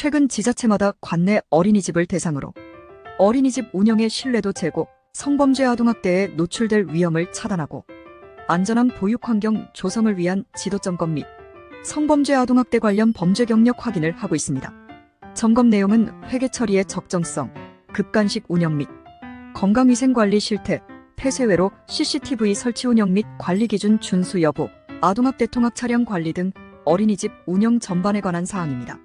최근 지자체마다 관내 어린이집을 대상으로 어린이집 운영의 신뢰도 제고, 성범죄 아동학대에 노출될 위험을 차단하고 안전한 보육 환경 조성을 위한 지도 점검 및 성범죄 아동학대 관련 범죄 경력 확인을 하고 있습니다. 점검 내용은 회계 처리의 적정성, 급간식 운영 및 건강위생 관리 실태, 폐쇄외로 CCTV 설치 운영 및 관리 기준 준수 여부, 아동학대 통합 차량 관리 등 어린이집 운영 전반에 관한 사항입니다.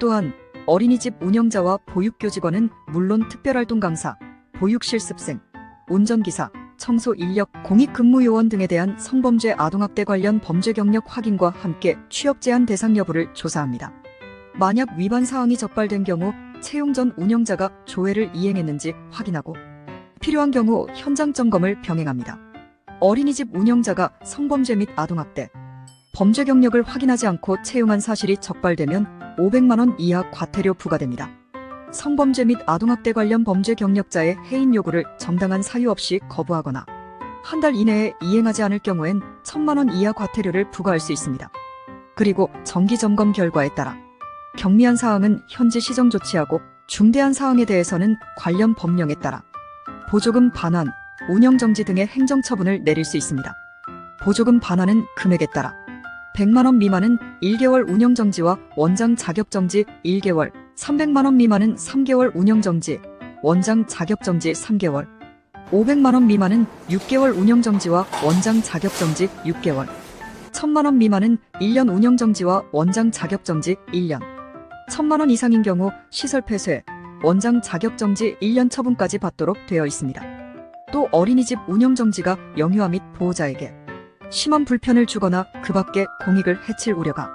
또한 어린이집 운영자와 보육교직원은 물론 특별활동 강사, 보육실습생, 운전기사, 청소 인력, 공익근무요원 등에 대한 성범죄 아동학대 관련 범죄 경력 확인과 함께 취업 제한 대상 여부를 조사합니다. 만약 위반 사항이 적발된 경우 채용 전 운영자가 조회를 이행했는지 확인하고 필요한 경우 현장 점검을 병행합니다. 어린이집 운영자가 성범죄 및 아동학대, 범죄 경력을 확인하지 않고 채용한 사실이 적발되면 500만원 이하 과태료 부과됩니다. 성범죄 및 아동학대 관련 범죄 경력자의 해인 요구를 정당한 사유 없이 거부하거나 한 달 이내에 이행하지 않을 경우엔 1000만원 이하 과태료를 부과할 수 있습니다. 그리고 정기 점검 결과에 따라 경미한 사항은 현지 시정 조치하고 중대한 사항에 대해서는 관련 법령에 따라 보조금 반환, 운영 정지 등의 행정 처분을 내릴 수 있습니다. 보조금 반환은 금액에 따라 100만 원 미만은 1개월 운영 정지와 원장 자격 정지 1개월, 300만 원 미만은 3개월 운영 정지, 원장 자격 정지 3개월, 500만 원 미만은 6개월 운영 정지와 원장 자격 정지 6개월, 1000만 원 미만은 1년 운영 정지와 원장 자격 정지 1년, 1000만 원 이상인 경우 시설 폐쇄, 원장 자격 정지 1년 처분까지 받도록 되어 있습니다. 또 어린이집 운영 정지가 영유아 및 보호자에게 심한 불편을 주거나 그 밖에 공익을 해칠 우려가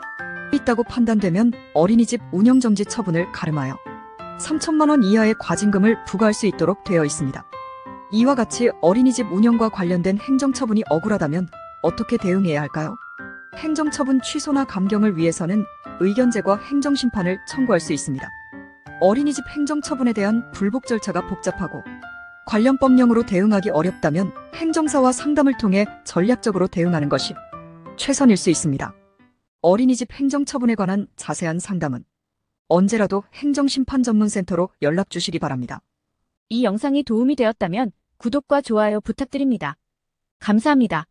있다고 판단되면 어린이집 운영 정지 처분을 가름하여 3천만 원 이하의 과징금을 부과할 수 있도록 되어 있습니다. 이와 같이 어린이집 운영과 관련된 행정처분이 억울하다면 어떻게 대응해야 할까요? 행정처분 취소나 감경을 위해서는 의견 제과 행정심판을 청구할 수 있습니다. 어린이집 행정처분에 대한 불복 절차가 복잡하고 관련 법령으로 대응하기 어렵다면 행정사와 상담을 통해 전략적으로 대응하는 것이 최선일 수 있습니다. 어린이집 행정처분에 관한 자세한 상담은 언제라도 행정심판전문센터로 연락 주시기 바랍니다. 이 영상이 도움이 되었다면 구독과 좋아요 부탁드립니다. 감사합니다.